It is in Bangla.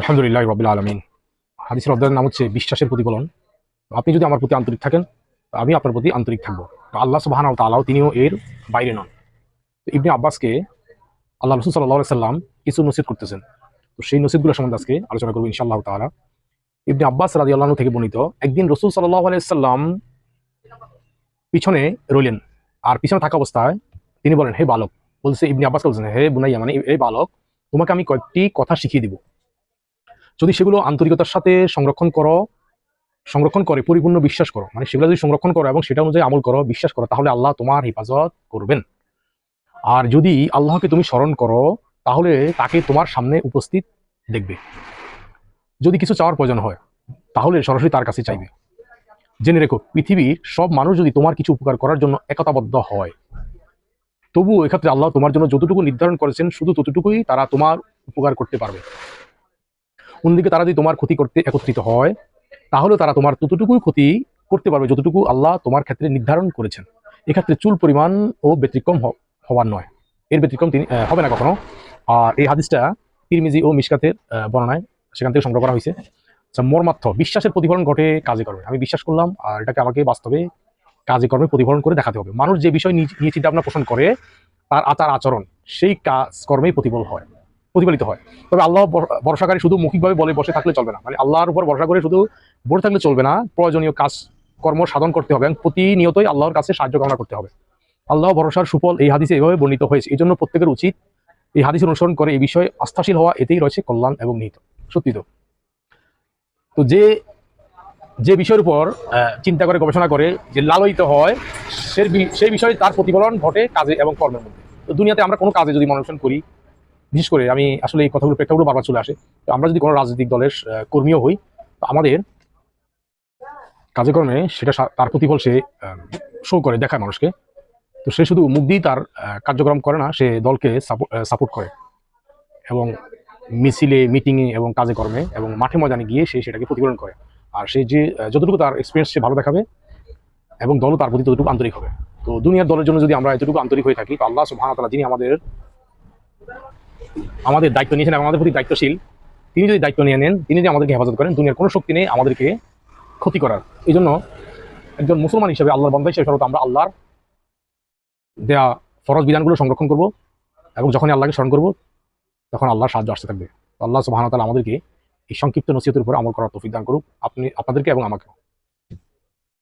আলহামদুলিল্লাহ রবিল আলমিন। হাদিসের অধ্যায়ের নাম হচ্ছে বিশ্বাসের প্রতিফলন। আপনি যদি আমার প্রতি আন্তরিক থাকেন আমি আপনার প্রতি আন্তরিক থাকব। তো আল্লাহ সুবাহান তালাও তিনিও এর বাইরে নন। ইবনে আব্বাসকে আল্লাহ রসুল সাল্লাহ সাল্লাম কিছু নসিদ করতেছেন। তো সেই নসিদগুলো সম্বন্ধে আজকে আলোচনা করব ইনশাআল্লাহ তালা ইবনে আব্বাস রাজি আল্লাহ থেকে বর্ণিত, একদিন রসুল সাল্লাহ আলাইসাল্লাম পিছনে রইলেন। আর পিছনে থাকা অবস্থায় তিনি বলেন, হে বালক, বলছে ইবনে আব্বাস বলছেন, হে বুনাইয়া মানে হে বালক, তোমাকে আমি কয়েকটি কথা শিখিয়ে দিব। যদি সেগুলো আন্তরিকতার সাথে সংরক্ষণ করো, সংরক্ষণ করে, পরিপূর্ণ বিশ্বাস করো মানে সেগুলো যদি সংরক্ষণ করো এবং সেটা অনুযায়ী আমল করো, বিশ্বাস করো, তাহলে আল্লাহ তোমার হেফাজত করবেন। আর যদি আল্লাহকে তুমি স্মরণ করো, তাহলে তাকে তোমার সামনে উপস্থিত দেখবে। যদি কিছু চাওয়ার প্রয়োজন হয়, তাহলে সরাসরি তার কাছে চাইবে। জেনে রেখো, পৃথিবীর সব মানুষ যদি তোমার কিছু উপকার করার জন্য একতাবদ্ধ হয়, তবুও এক্ষেত্রে আল্লাহ তোমার জন্য যতটুকু নির্ধারণ করেছেন, শুধু ততটুকুই তারা তোমার উপকার করতে পারবে। অন্যদিকে তারা যদি তোমার ক্ষতি করতে একত্রিত হয়, তাহলে তারা তোমার ততটুকুই ক্ষতি করতে পারবে যতটুকু আল্লাহ তোমার ক্ষেত্রে নির্ধারণ করেছেন। এক্ষেত্রে চুল পরিমাণ ও ব্যতিক্রম হওয়ার নয়। এর ব্যতিক্রম তিনি হবে না কখনো। আর এই হাদিসটা তিরমিজি ও মিসকাতের বর্ণনায় সেখান থেকে সংগ্রহ করা হয়েছে। আচ্ছা মর্মার্থ, বিশ্বাসের প্রতিফলন ঘটে কাজে করবে আমি বিশ্বাস করলাম আর এটাকে আমাকে বাস্তবে কাজে কর্মে প্রতিফলন করে দেখাতে হবে। মানুষ যে বিষয় নিয়ে চিন্তা ভাবনা পোষণ করে, তার আচার আচরণ, সেই কাজ কর্মেই প্রতিফল হয়। প্রতিফলিত হয়। তবে আল্লাহ ভর- ভরসাকারী শুধু মৌখিকভাবে বলে বসে থাকলে চলবে না। মানে আল্লাহর উপর ভরসা করে শুধু বসে থাকলে চলবে না, প্রয়োজনীয় কাজ, কর্ম সাধন করতে হবে এবং প্রতিনিয়তই আল্লাহর কাছে সাহায্য কামনা করতে হবে। আল্লাহ ভরসার সুফল এই হাদিসে এভাবে বর্ণিত হয়েছে। এই জন্য প্রত্যেকের উচিত এই হাদিস অনুসরণ করে এই বিষয়ে আস্থাশীল হওয়া। এতেই রয়েছে কল্যাণ এবং নিহিত। সত্যি তো? তো যে যে বিষয়ের উপর চিন্তা করে গবেষণা করে যে লালয়িত হয় সেই বিষয়ে তার প্রতিফলন ঘটে কাজে এবং কর্মের মধ্যে। তো দুনিয়াতে আমরা কোনো কাজে যদি মনোনয়ন করি বিশেষ করে আমি আসলে এই কথাগুলো প্রেক্ষাপটও বারবার চলে আসে। আমরা যদি কোনো রাজনৈতিক দলের কর্মীও হই আমাদের কাজে কর্মে সেটা তার প্রতিফল সে শো করে দেখায় মানুষকে। তো সে শুধু মুখ দিয়েই তার কার্যক্রম করে না, সে দলকে সাপোর্ট করে। এবং মিছিলে মিটিংয়ে এবং কাজে কর্মে এবং মাঠে ময়দানে গিয়ে সে সেটাকে প্রতিফলন করে। আর সে যে যতটুকু তার এক্সপিরিয়েন্স সে ভালো দেখাবে এবং দলও তার প্রতি ততটুকু আন্তরিক হবে। তো দুনিয়ার দলের জন্য যদি আমরা এতটুকু আন্তরিক হয়ে থাকি, তো আল্লাহ সুবহানাহু যিনি আমাদের আমাদের দায়িত্ব নিয়েছেন এবং আমাদের প্রতি দায়িত্বশীল। তিনি যদি দায়িত্ব নিয়ে নেন, তিনি যদি আমাদেরকে হেফাজত করেন, দুনিয়ার কোনো শক্তি নেই আমাদেরকে ক্ষতি করার। এই জন্য একজন মুসলমান হিসেবে আল্লাহর বন্ধা হিসেবে সর্বত আমরা আল্লাহর দেয়া ফরজ বিধানগুলো সংরক্ষণ করব এবং যখনই আল্লাহকে স্মরণ করব, তখন আল্লাহর সাহায্য আসতে থাকবে। আল্লাহ তাআলা আমাদেরকে এই সংক্ষিপ্ত নসিহতের উপর আমল করার তৌফিক দান করুক। আপনি, আপনাদেরকে এবং আমাকেও।